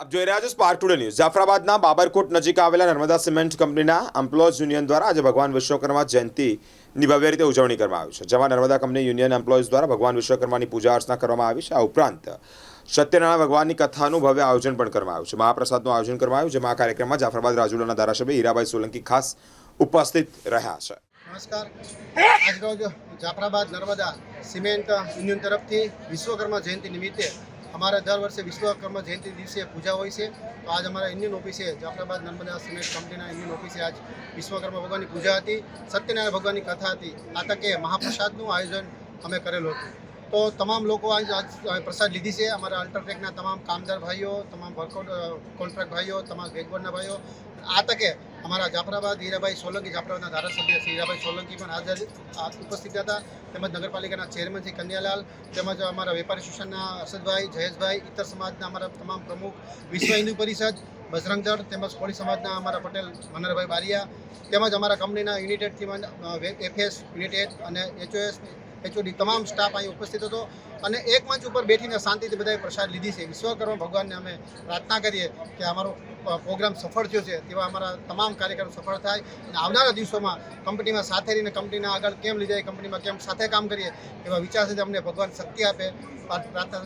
આપ જોઈ રહ્યા છો સ્પાર્ક ટુડે ન્યૂઝ જાફરાબાદના બાબરકોટ નજીક આવેલા નર્મદા સિમેન્ટ કંપનીના એમ્પ્લોયઝ યુનિયન દ્વારા આજે ભગવાન વિશ્વકર્મા જયંતિની ભવ્ય રીતે ઉજવણી કરવામાં આવી છે, જેમાં નર્મદા કંપની યુનિયન એમ્પ્લોઈઝ દ્વારા ભગવાન વિશ્વકર્માની પૂજા અર્ચના કરવામાં આવી છે. આ ઉપરાંત સત્યનારાયણ ભગવાનની કથાનું ભવ્ય આયોજન પણ કરવામાં આવ્યું છે. મહાપ્રસાદનું આયોજન કરવામાં આવ્યું, જેમાં આ કાર્યક્રમમાં જાફરાબાદ રાજુલાના ધારાસભ્ય હીરાભાઈ સોલંકી ખાસ ઉપસ્થિત રહ્યા છે. નમસ્કાર. આજરોજ જાફરાબાદ નર્મદા સિમેન્ટ યુનિયન તરફથી વિશ્વકર્મા જયંતિ નિમિત્તે અમારા દર વર્ષે વિશ્વકર્મા જયંતિ દિવસે પૂજા હોય છે. તો આજ અમારા ઇન્ડિયન ઓફિસે જાફરાબાદ નર્મદા સિમેન્ટ કંપનીના ઇન્ડિયન ઓફિસે આજ વિશ્વકર્મા ભગવાનની પૂજા હતી. સત્યનારાયણ ભગવાનની કથા હતી. આ તકે મહાપ્રસાદનું આયોજન અમે કરેલું હતું. તો તમામ લોકો આજ પ્રસાદ લીધી છે. અમારા અલ્ટ્રાટેકના તમામ કામદાર ભાઈઓ, તમામ વર્કઆઉટ કોન્ટ્રાક્ટ ભાઈઓ, તમામ બેકવર્ડના ભાઈઓ. આ તકે અમારા જાફરાબાદ હીરાભાઈ સોલંકી, જાફરાબાદના ધારાસભ્ય શ્રી હીરાભાઈ સોલંકી પણ હાજર ઉપસ્થિત હતા. તેમજ નગરપાલિકાના ચેરમેન શ્રી કન્યાલાલ, તેમજ અમારા વેપારી શિક્ષણના અરશદભાઈ જયેશભાઈ ઇતર સમાજના અમારા તમામ પ્રમુખ, વિશ્વ હિન્દુ પરિષદ, બજરંગ તેમજ કોળી સમાજના અમારા પટેલ મનરભાઈ બારિયા, તેમજ અમારા કંપનીના યુનિટેડથી એફએસ યુનિટેડ અને એચઓએસ એચઓડી તમામ સ્ટાફ અહીં ઉપસ્થિત હતો અને એક મંચ ઉપર બેઠીને શાંતિથી બધાએ પ્રસાદ લીધી છે. વિશ્વકર્મા ભગવાનને અમે પ્રાર્થના કરીએ કે અમારો પ્રોગ્રામ સફળ થયો છે તેવા અમારા તમામ કાર્યક્રમ સફળ થાય અને આવનારા દિવસોમાં કંપનીમાં સાથે રહીને કંપનીના આગળ કેમ લઈ જાય, કંપનીમાં કેમ સાથે કામ કરીએ એવા વિચાર સાથે અમને ભગવાન શક્તિ આપે. પ્રાર્થના